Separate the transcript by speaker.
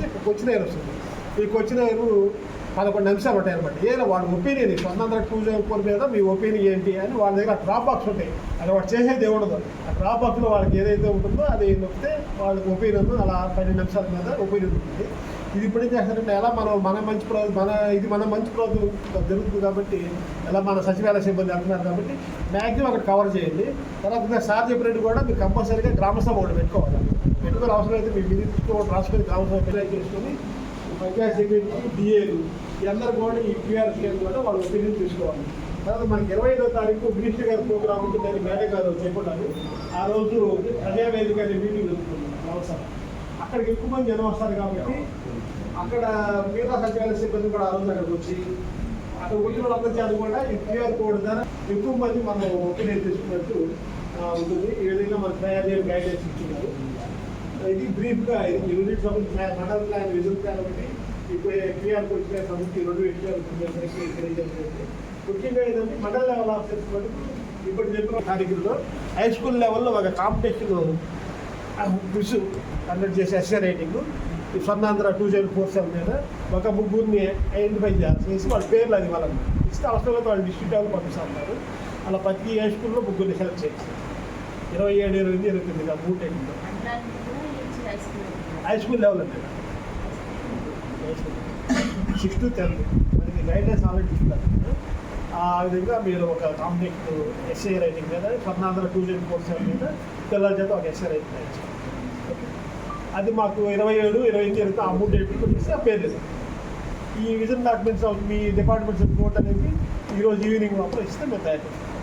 Speaker 1: మీకు వచ్చిన పదకొండు నిమిషాలు ఉంటాయి అనమాట ఏదైనా వాళ్ళ ఒపీనియన్ స్వతంత్ర టూ జీరో ఫోర్ మీద మీ ఒపీనియన్ ఏంటి అని వాళ్ళ దగ్గర డ్రాప్ బాక్స్ ఉంటాయి. అది వాడు చేసేది ఉండదు ఆ డ్రాప్ బాక్స్లో వాళ్ళకి ఏదైతే ఉంటుందో అది నొక్కితే వాళ్ళకి ఒపీనియన్ అలా పన్నెండు నిమిషాల మీద ఒపీనియన్ ఉంటుంది. ఇది ఇప్పుడు చేస్తారంటే ఎలా మనం మన మంచి ప్రభుత్వం మన ఇది మన మంచి ప్రభుత్వం జరుగుతుంది కాబట్టి ఎలా మన సచివాలయ సిబ్బంది అంటున్నారు కాబట్టి మ్యాక్సిమం అక్కడ కవర్ చేయండి. తర్వాత సార్ చెప్పినట్టు కూడా మీరు కంపల్సరీగా గ్రామ ఒకటి పెట్టుకోవాలి. పెట్టుకుని అవసరం అయితే మీ మినిట్తో ఒకటి రాసుకొని గ్రామ సభ పెళ్ళి చేసుకొని పంచాయత్ సెక్రటరీ డిఏలు ఈ కూడా ఈ క్యూఆర్ స్కాన్ కూడా వాళ్ళు ఒపీనియన్ తీసుకోవాలి. తర్వాత మనకి ఇరవై ఐదో తారీఖు మినిస్టర్ గారి ప్రోగ్రామ్ ఉంటుందని మేడం గారు చెప్పడానికి ఆ రోజు ప్రజావేదిక అనే మీటింగ్ జరుగుతుంది. అవసరం అక్కడికి ఎక్కువ మంది జనం వస్తారు కాబట్టి అక్కడ మిగతా సచివాలయ సిబ్బంది కూడా ఆ రోజు అక్కడికి వచ్చి అక్కడ వచ్చిన వాళ్ళందరి చేత కూడా ఈ క్యూఆర్ కోడ్ ద్వారా ఎక్కువ మంది మనం ఒపీనియన్ తీసుకున్నట్టు ఉంటుంది. ఈ విధంగా మన తయారు చేయడం గైడెన్స్ ఇచ్చున్నారు ఇది బ్రీఫ్గా యూనిట్ సంబంధించి మండల ప్లాన్ విజన్ ప్లాన్ ఒకటి. ఇప్పుడు క్యూఆర్ కోడ్ ప్లాన్ సంబంధించి రెండు విషయాలు తెలియజేస్తుంది. ముఖ్యంగా ఏంటంటే మండల లెవెల్ ఆఫీసర్స్ వరకు ఇప్పుడు చెప్పిన కార్యక్రమంలో హై స్కూల్ లెవెల్లో ఒక కాంపిటీషన్ క్విజ్ కండక్ట్ చేసే ఎస్ఏ రైటింగ్ ఈ Swarnandhra two zero four seven మీద ఒక ముగ్గురిని ఐడెంటిఫై చేసి వాళ్ళ పేర్లు అది వాళ్ళని ఇస్తే అవసరమైతే వాళ్ళు డిస్ట్రిక్ట్ లెవెల్ పంపిస్తారు అలా ప్రతి హై స్కూల్లో ముగ్గురిని సెలెక్ట్ చేసి. ఇరవై ఏడు ఇరవై ఎనిమిది ఇరవై తొమ్మిది మూడు టైంలో. హై స్కూల్ లెవెల్ అంటే సిక్స్త్ టెన్త్ మనకి గైడ్లైన్స్ ఆల్రెడీ ఇస్తారు. ఆ విధంగా మీరు ఒక కాంపిటేషన్ ఎస్ఏ రైటింగ్ మీద పద్నాలుగు టూ జీరో ఫోర్ సెవెన్ మీద పిల్లల చేత ఒక ఎస్ఏ రైటింగ్ రాయించాలి అది మాకు ఇరవై ఏడు ఇరవై ఎనిమిది ఇరవై ఆ మూడు డేట్లు వచ్చేసి ఆ పేరు లేదు. ఈ విజన్ డాక్యుమెంట్స్ మీ డిపార్ట్మెంట్స్ రిపోర్ట్ అనేది ఈరోజు ఈవినింగ్ మాత్రం ఇస్తే మేము తయారు చేస్తాం.